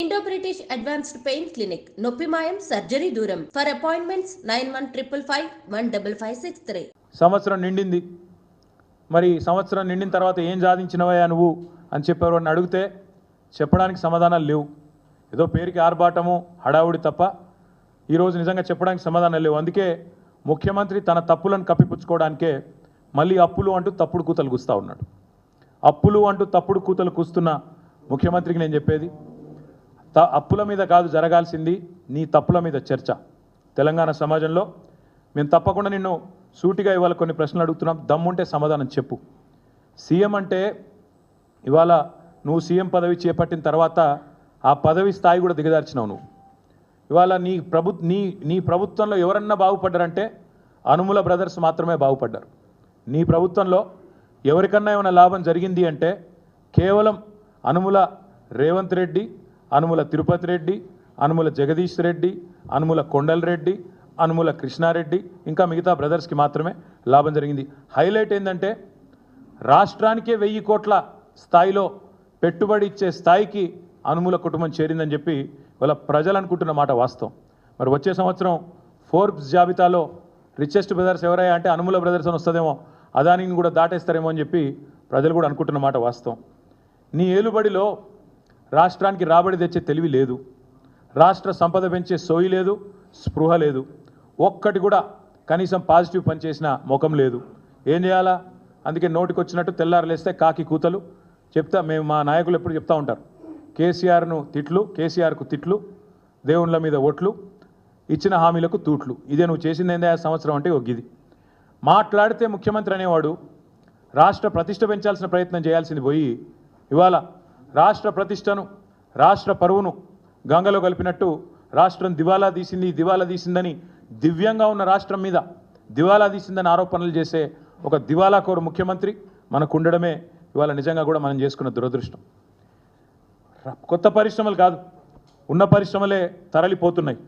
Indo British advanced pain clinic నొప్పి మాయం surgery దూరం. For appointments nine one triple five one double five six three. సంవత్సరం నిండింది. మరి సంవత్సరం నిండిన తర్వాత ఏం సాధించినవయ్యా నువ్వు అని చెప్పేవారు అని అడిగితే చెప్పడానికి సమాధానాలు లేవు. ఏదో పేరుకి ఆర్భాటము హడావుడి తప్ప ఈరోజు నిజంగా చెప్పడానికి సమాధానాలు లేవు. అందుకే ముఖ్యమంత్రి తన తప్పులను కప్పిపుచ్చుకోవడానికే మళ్ళీ అప్పులు అంటూ తప్పుడు కూతలు గుస్తూ ఉన్నాడు. అప్పులు అంటూ తప్పుడు కూతలు కూస్తున్న ముఖ్యమంత్రికి నేను చెప్పేది త అప్పుల మీద కాదు జరగాల్సింది నీ తప్పుల మీద చర్చ. తెలంగాణ సమాజంలో మేము తప్పకుండా నిన్ను సూటిగా ఇవాళ కొన్ని ప్రశ్నలు అడుగుతున్నాం దమ్ముంటే సమాధానం చెప్పు. సీఎం అంటే ఇవాళ నువ్వు సీఎం పదవి చేపట్టిన తర్వాత ఆ పదవి స్థాయి కూడా దిగదార్చినావు నువ్వు. ఇవాళ నీ ప్రభు నీ నీ ప్రభుత్వంలో ఎవరన్నా బాగుపడ్డారంటే అనుముల బ్రదర్స్ మాత్రమే బాగుపడ్డారు. నీ ప్రభుత్వంలో ఎవరికన్నా ఏమైనా లాభం జరిగింది అంటే కేవలం అనుముల రేవంత్ రెడ్డి అనుముల తిరుపతి రెడ్డి అనుముల జగదీష్ రెడ్డి అనుముల కొండల్ రెడ్డి అనుముల కృష్ణారెడ్డి ఇంకా మిగతా బ్రదర్స్కి మాత్రమే లాభం జరిగింది. హైలైట్ ఏంటంటే రాష్ట్రానికే వెయ్యి కోట్ల స్థాయిలో పెట్టుబడి ఇచ్చే స్థాయికి అనుముల కుటుంబం చేరిందని చెప్పి వాళ్ళ ప్రజలు అనుకుంటున్న మాట వాస్తవం. మరి వచ్చే సంవత్సరం ఫోర్బ్స్ జాబితాలో రిచెస్ట్ బ్రదర్స్ ఎవరయ్యా అంటే అనుముల బ్రదర్స్ అని వస్తుందేమో. అదానిని కూడా దాటేస్తారేమో అని చెప్పి ప్రజలు కూడా అనుకుంటున్న మాట వాస్తవం. నీ ఏలుబడిలో రాష్ట్రానికి రాబడి తెచ్చే తెలివి లేదు. రాష్ట్ర సంపద పెంచే సోయి లేదు స్పృహ లేదు. ఒక్కటి కూడా కనీసం పాజిటివ్ పనిచేసిన ముఖం లేదు. ఏం చేయాలా? అందుకే నోటికొచ్చినట్టు తెల్లారలేస్తే కాకి కూతలు. చెప్తా మేము మా నాయకులు ఎప్పుడు చెప్తా ఉంటారు. కేసీఆర్ను తిట్లు కేసీఆర్కు తిట్లు దేవుళ్ళ మీద ఓట్లు ఇచ్చిన హామీలకు తూట్లు. ఇదే నువ్వు చేసింది ఏందా సంవత్సరం అంటే ఒగ్గిది మాట్లాడితే ముఖ్యమంత్రి అనేవాడు రాష్ట్ర ప్రతిష్ట పెంచాల్సిన ప్రయత్నం చేయాల్సింది పోయి ఇవాళ రాష్ట్ర ప్రతిష్టను రాష్ట్ర పరువును గంగలో కలిపినట్టు రాష్ట్రం దివాలా తీసింది దివాలా తీసిందని దివ్యంగా ఉన్న రాష్ట్రం మీద దివాలా తీసిందని ఆరోపణలు చేసే ఒక దివాలా కోరు ముఖ్యమంత్రి మనకు ఉండడమే ఇవాళ నిజంగా కూడా మనం చేసుకున్న దురదృష్టం. కొత్త పరిశ్రమలు కాదు ఉన్న పరిశ్రమలే తరలిపోతున్నాయి.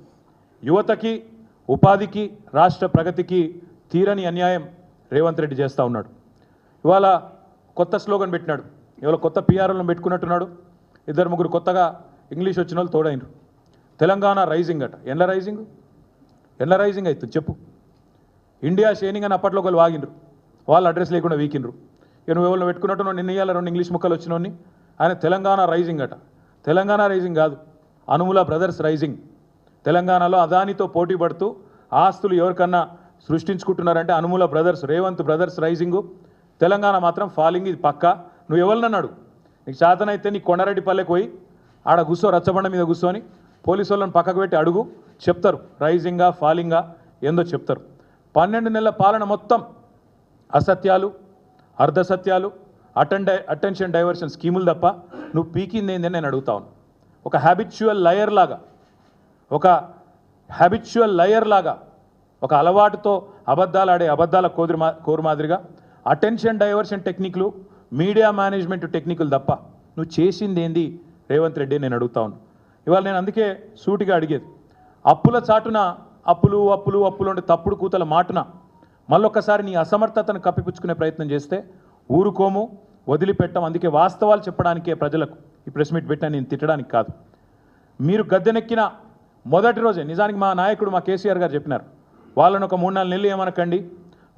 యువతకి ఉపాధికి రాష్ట్ర ప్రగతికి తీరని అన్యాయం రేవంత్ రెడ్డి చేస్తూ ఉన్నాడు. ఇవాళ కొత్త స్లోగన్ పెట్టినాడు. ఇవాళ కొత్త పిఆర్ఓలను పెట్టుకున్నట్టున్నాడు. ఇద్దరు ముగ్గురు కొత్తగా ఇంగ్లీష్ వచ్చిన వాళ్ళు తోడైనరు తెలంగాణ రైజింగ్ అట. ఎండ్ల రైజింగ్? ఎండ్ల రైజింగ్ అవుతుంది చెప్పు. ఇండియా షేనింగ్ అని అప్పట్లో ఒకళ్ళు వాగిండ్రు. వాళ్ళు అడ్రస్ లేకుండా వీకిండ్రు. ఇక నువ్వు ఎవరిని పెట్టుకున్నట్టు నిన్న ఇయ్యాల రెండు ఇంగ్లీష్ ముక్కలు వచ్చినోని ఆయన తెలంగాణ రైజింగ్ అట. తెలంగాణ రైజింగ్ కాదు. Anumula brothers rising. తెలంగాణలో అదానితో పోటీ పడుతూ ఆస్తులు ఎవరికన్నా సృష్టించుకుంటున్నారంటే Anumula brothers Revanth brothers rising. Telangana మాత్రం ఫాలింగ్ ఇది పక్క. నువ్వు ఎవరినన్నాడు నీకు చేతనైతే నీ కొండారెడ్డి పల్లెకి పోయి ఆడ కూర్చో రచ్చబండ మీద కూర్చొని పోలీసు వాళ్ళని పక్కకు పెట్టి అడుగు చెప్తారు. రైజింగా ఫాలింగా ఏందో చెప్తారు. పన్నెండు నెలల పాలన మొత్తం అసత్యాలు అర్ధసత్యాలు అటెండ్ అటెన్షన్ డైవర్షన్ స్కీములు తప్ప నువ్వు పీకింది ఏందని నేను అడుగుతా ఉన్నా. ఒక హ్యాబిచువల్ లయర్ లాగా ఒక హ్యాబిచువల్ లయర్ లాగా ఒక అలవాటుతో అబద్ధాలు ఆడే అబద్ధాల కోదిరి మా కోరు మాదిరిగా అటెన్షన్ డైవర్షన్ టెక్నిక్లు మీడియా మేనేజ్మెంట్ టెక్నిక్లు తప్ప నువ్వు చేసింది ఏంది? రేవంత్ రెడ్డి నేను అడుగుతా ఉన్నా. ఇవాళ నేను అందుకే సూటిగా అడిగేది. అప్పుల చాటున అప్పులు అప్పులు అప్పులు అంటే తప్పుడు కూతల మాటున మళ్ళొక్కసారి నీ అసమర్థతను కప్పిపుచ్చుకునే ప్రయత్నం చేస్తే ఊరుకోము వదిలిపెట్టం. అందుకే వాస్తవాలు చెప్పడానికే ప్రజలకు ఈ ప్రెస్ మీట్ పెట్టిన నేను తిట్టడానికి కాదు. మీరు గద్దెనెక్కిన మొదటి రోజే నిజానికి మా నాయకుడు మా కేసీఆర్ గారు చెప్పినారు. వాళ్ళని ఒక మూడు నాలుగు నెలలు ఏమనకండి?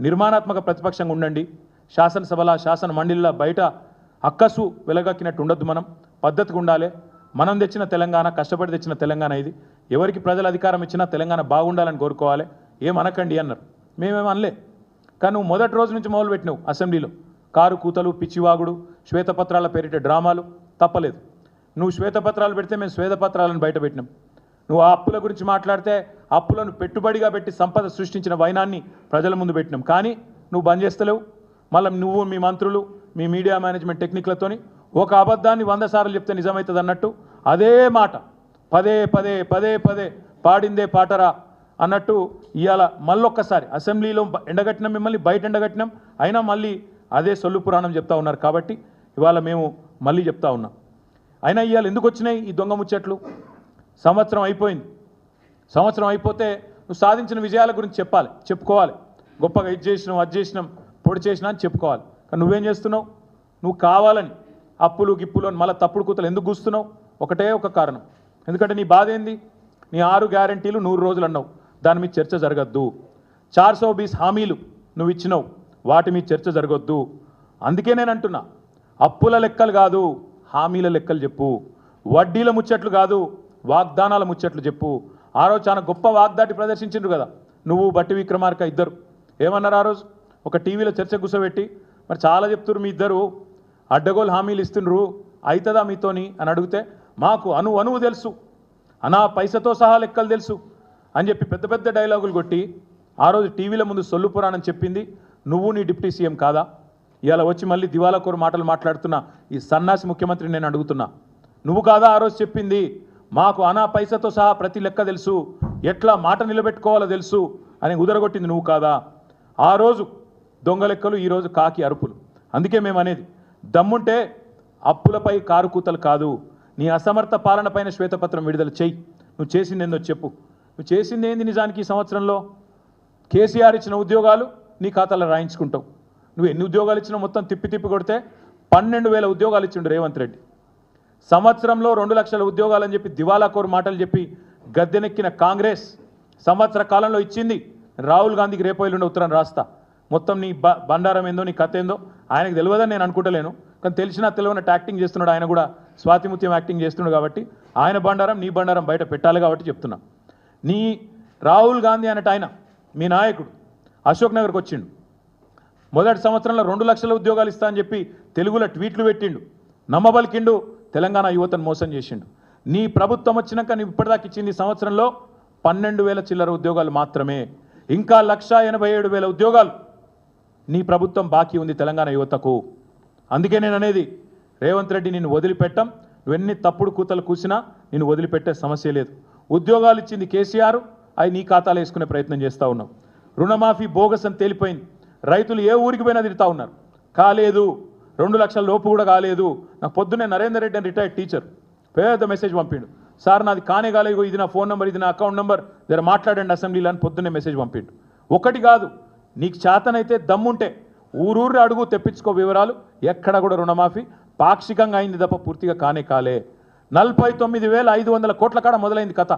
నిర్మాణాత్మక ప్రతిపక్షంగా ఉండండి. శాసనసభల శాసన మండలిలో బయట అక్కసు వెలగక్కినట్టు ఉండొద్దు మనం. పద్ధతిగా ఉండాలి. మనం తెచ్చిన తెలంగాణ కష్టపడి తెచ్చిన తెలంగాణ ఇది. ఎవరికి ప్రజల అధికారం ఇచ్చినా తెలంగాణ బాగుండాలని కోరుకోవాలి. ఏమనకండి అన్నారు. మేమేం అనలే. కానీ నువ్వు మొదటి రోజు నుంచి మొదలు పెట్టినావు అసెంబ్లీలో. కారు కూతలు పిచ్చివాగుడు శ్వేతపత్రాల పేరిట డ్రామాలు తప్పలేదు. నువ్వు శ్వేతపత్రాలు పెడితే మేము శ్వేతపత్రాలను బయట పెట్టినాం. నువ్వు ఆ అప్పుల గురించి మాట్లాడితే అప్పులను పెట్టుబడిగా పెట్టి సంపద సృష్టించిన వైనాన్ని ప్రజల ముందు పెట్టినాం. కానీ నువ్వు బంద్ చేస్తలేవు. మళ్ళీ నువ్వు మీ మంత్రులు మీ మీడియా మేనేజ్మెంట్ టెక్నిక్లతోని ఒక అబద్ధాన్ని వంద సార్లు చెప్తే నిజమవుతుంది అన్నట్టు అదే మాట. పదే పదే పదే పదే పాడిందే పాటరా అన్నట్టు ఇవాళ మళ్ళొక్కసారి అసెంబ్లీలో బ- ఎండగట్టినాం మిమ్మల్ని బయట ఎండగట్టినాం. అయినా మళ్ళీ అదే సొల్లు పురాణం చెప్తా ఉన్నారు కాబట్టి ఇవాళ మేము మళ్ళీ చెప్తా ఉన్నాం. అయినా ఇవాళ ఎందుకు వచ్చినాయి ఈ దొంగ ముచ్చట్లు? సంవత్సరం అయిపోయింది. సంవత్సరం అయిపోతే నువ్వు సాధించిన విజయాల గురించి చెప్పాలి చెప్పుకోవాలి. గొప్పగా ఇది చేసినాం అది చేసినాం పొడి చేసినా అని చెప్పుకోవాలి. కానీ నువ్వేం చేస్తున్నావు? నువ్వు కావాలని అప్పులు గిప్పులు అని మళ్ళీ తప్పుడు కూతలు ఎందుకు కూస్తున్నావు? ఒకటే ఒక కారణం. ఎందుకంటే నీ బాధ ఏంది? నీ ఆరు గ్యారంటీలు నూరు రోజులు అన్నావు. దాని మీద చర్చ జరగద్దు. చార్ సో బీస్ హామీలు నువ్వు ఇచ్చినావు. వాటి మీద చర్చ జరగొద్దు. అందుకే నేను అంటున్నా అప్పుల లెక్కలు కాదు హామీల లెక్కలు చెప్పు. వడ్డీల ముచ్చట్లు కాదు వాగ్దానాల ముచ్చట్లు చెప్పు. ఆ రోజు చాలా గొప్ప వాగ్దాటి ప్రదర్శించిండ్రు కదా. నువ్వు బట్టి విక్రమార్క ఇద్దరు. ఏమన్నారు ఆ రోజు? ఒక టీవీలో చర్చ కూర్చోబెట్టి మరి చాలా చెప్తున్నారు మీ ఇద్దరు. అడ్డగోలు హామీలు ఇస్తుండ్రు. అవుతుందా మీతోని? అని అడిగితే మాకు అను అణువు తెలుసు. అనా పైసతో సహా లెక్కలు తెలుసు. అని చెప్పి పెద్ద పెద్ద డైలాగులు కొట్టి ఆ రోజు టీవీల ముందు సొల్లు పురాణం చెప్పింది నువ్వు నీ డిప్యూటీ సీఎం కాదా? ఇవాళ వచ్చి మళ్ళీ దివాలా కోరు మాటలు మాట్లాడుతున్నా ఈ సన్నాసి ముఖ్యమంత్రి నేను అడుగుతున్నా. నువ్వు కాదా ఆ రోజు చెప్పింది? మాకు అనా పైసతో సహా ప్రతి లెక్క తెలుసు. ఎట్లా మాట నిలబెట్టుకోవాలో తెలుసు అని ఉదరగొట్టింది నువ్వు కాదా? ఆ రోజు దొంగ లెక్కలు ఈరోజు కాకి అరుపులు. అందుకే మేము అనేది దమ్ముంటే అప్పులపై కారు కూతలు కాదు. నీ అసమర్థ పాలనపైన శ్వేతపత్రం విడుదల చెయ్యి. నువ్వు చేసింది ఏందో చెప్పు. నువ్వు చేసింది ఏంది నిజానికి ఈ సంవత్సరంలో? కేసీఆర్ ఇచ్చిన ఉద్యోగాలు నీ ఖాతాలో రాయించుకుంటావు. నువ్వు ఎన్ని ఉద్యోగాలు ఇచ్చినా మొత్తం తిప్పి తిప్పి కొడితే పన్నెండు వేల ఉద్యోగాలు ఇచ్చిండు రేవంత్ రెడ్డి. సంవత్సరంలో రెండు లక్షల ఉద్యోగాలని చెప్పి దివాలాకోరు మాటలు చెప్పి గద్దెనెక్కిన కాంగ్రెస్ సంవత్సర కాలంలో ఇచ్చింది. రాహుల్ గాంధీకి రేపు ఎల్లుండి ఉత్తరం రాస్తా. మొత్తం నీ బ బండారం ఏందో నీ కథ ఏందో ఆయనకు తెలియదని నేను అనుకుంటలేను. కానీ తెలిసినా తెలియనట్టు యాక్టింగ్ చేస్తున్నాడు. ఆయన కూడా స్వాతిముత్యం యాక్టింగ్ చేస్తున్నాడు కాబట్టి ఆయన బండారం నీ బండారం బయట పెట్టాలి కాబట్టి చెప్తున్నా. నీ రాహుల్ గాంధీ అన్నట్టు ఆయన మీ నాయకుడు అశోక్ నగర్కి వచ్చిండు. మొదటి సంవత్సరంలో రెండు లక్షల ఉద్యోగాలు ఇస్తా అని చెప్పి తెలుగులో ట్వీట్లు పెట్టిండు. నమ్మబలికిండు తెలంగాణ యువతను మోసం చేసిండు. నీ ప్రభుత్వం వచ్చినాక నువ్వు ఇప్పటిదాకా ఇచ్చింది సంవత్సరంలో పన్నెండు వేల చిల్లర ఉద్యోగాలు మాత్రమే. ఇంకా లక్ష ఎనభై ఏడు వేల ఉద్యోగాలు నీ ప్రభుత్వం బాకీ ఉంది తెలంగాణ యువతకు. అందుకే నేను అనేది రేవంత్ రెడ్డి నిన్ను వదిలిపెట్టం. నువ్వెన్ని తప్పుడు కూతలు కూసినా నేను వదిలిపెట్టే సమస్య లేదు. ఉద్యోగాలు ఇచ్చింది కేసీఆర్ అవి నీ ఖాతాలో వేసుకునే ప్రయత్నం చేస్తూ ఉన్నావు. రుణమాఫీ బోగస్ అని తేలిపోయింది. రైతులు ఏ ఊరికి పోయినా తిడతా ఉన్నారు. కాలేదు. రెండు లక్షల లోపు కూడా కాలేదు. నాకు పొద్దున్నే నరేందర్ రెడ్డి అని రిటైర్డ్ టీచర్ పేద మెసేజ్ పంపిండు. సార్ నాది కానే కాలేదు. ఇది నా ఫోన్ నెంబర్ ఇది నా అకౌంట్ నెంబర్ దగ్గర మాట్లాడండి అసెంబ్లీలో అని పొద్దున్నే మెసేజ్ పంపిండు. ఒకటి కాదు నీకు చేతనైతే దమ్ముంటే ఊరూరు అడుగు తెప్పించుకో వివరాలు. ఎక్కడ కూడా రుణమాఫీ. పాక్షికంగా అయింది తప్ప పూర్తిగా కానే కాలే. నలభై తొమ్మిది వేల ఐదు వందల కోట్ల కాడ మొదలైంది కథ.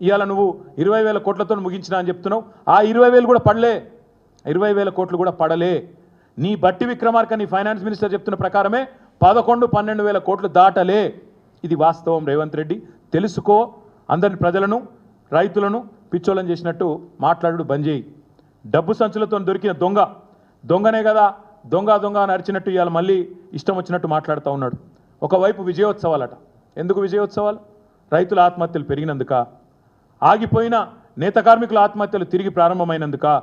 ఇవాళ నువ్వు ఇరవై వేల కోట్లతో ముగించినా అని చెప్తున్నావు. ఆ ఇరవై వేలు కూడా పడలే. ఇరవై వేల కోట్లు కూడా పడలే. నీ బట్టి విక్రమార్క నీ ఫైనాన్స్ మినిస్టర్ చెప్తున్న ప్రకారమే పదకొండు పన్నెండు వేల కోట్లు దాటలే. ఇది వాస్తవం రేవంత్ రెడ్డి. తెలుసుకో అందరిని ప్రజలను రైతులను పిచ్చోళ్ళని చేసినట్టు మాట్లాడు బంద్ చేయి. డబ్బు సంచులతో దొరికిన దొంగ. దొంగనే కదా దొంగ దొంగ అని అరిచినట్టు ఇవాళ మళ్ళీ ఇష్టం వచ్చినట్టు మాట్లాడుతూ ఉన్నాడు. ఒకవైపు విజయోత్సవాలట. ఎందుకు విజయోత్సవాలు? రైతుల ఆత్మహత్యలు పెరిగినందుక? ఆగిపోయిన నేత కార్మికుల ఆత్మహత్యలు తిరిగి ప్రారంభమైనందుక?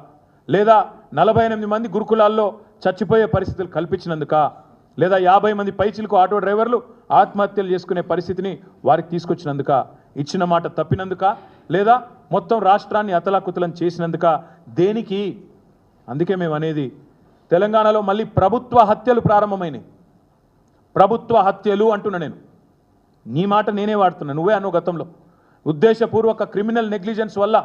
లేదా నలభై ఎనిమిది మంది గురుకులాల్లో చచ్చిపోయే పరిస్థితులు కల్పించినందుక లేదా యాభై మంది పైచిలకు ఆటో డ్రైవర్లు ఆత్మహత్యలు చేసుకునే పరిస్థితిని వారికి తీసుకొచ్చినందుక ఇచ్చిన మాట తప్పినందుక లేదా మొత్తం రాష్ట్రాన్ని అతలాకుతలం చేసినందుక దేనికి? అందుకే మేము అనేది తెలంగాణలో మళ్ళీ ప్రభుత్వ హత్యలు ప్రారంభమైనాయి. ప్రభుత్వ హత్యలు అంటున్నా నేను. నీ మాట నేనే వాడుతున్నా నువ్వే అను గతంలో. ఉద్దేశపూర్వక క్రిమినల్ నెగ్లిజెన్స్ వల్ల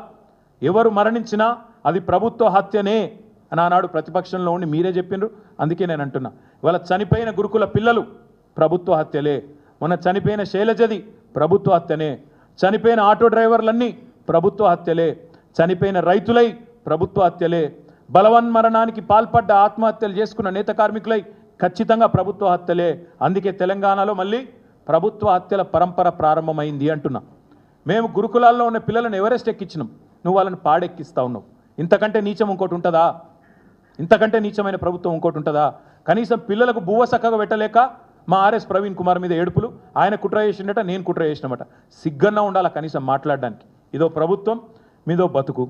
ఎవరు మరణించినా అది ప్రభుత్వ హత్యనే. అని ఆనాడు ప్రతిపక్షంలో ఉండి మీరే చెప్పిండ్రు అందుకే నేను అంటున్నా. ఇవాళ చనిపోయిన గురుకుల పిల్లలు ప్రభుత్వ హత్యలే. మొన్న చనిపోయిన శైలజది ప్రభుత్వ హత్యనే. చనిపోయిన ఆటో డ్రైవర్లన్నీ ప్రభుత్వ హత్యలే. చనిపోయిన రైతులై ప్రభుత్వ హత్యలే. బలవన్మరణానికి పాల్పడ్డ ఆత్మహత్యలు చేసుకున్న నేత కార్మికులై ఖచ్చితంగా ప్రభుత్వ హత్యలే. అందుకే తెలంగాణలో మళ్ళీ ప్రభుత్వ హత్యల పరంపర ప్రారంభమైంది అంటున్నా. మేము గురుకులాల్లో ఉన్న పిల్లలను ఎవరెస్ట్ ఎక్కించినాం? నువ్వు వాళ్ళని పాడెక్కిస్తా ఉన్నావు. ఇంతకంటే నీచం ఇంకోటి ఉంటుందా? ఇంతకంటే నీచమైన ప్రభుత్వం ఇంకోటి ఉంటుందా? కనీసం పిల్లలకు బువ్వ చక్కగా పెట్టలేక మా ఆర్ఎస్ ప్రవీణ్ కుమార్ మీద ఏడుపులు ఆయన కుట్ర చేసిండట నేను కుట్ర చేసినమాట. సిగ్గన్నా ఉండాలా కనీసం మాట్లాడడానికి? ఇదో ప్రభుత్వం మీదో బతుకు.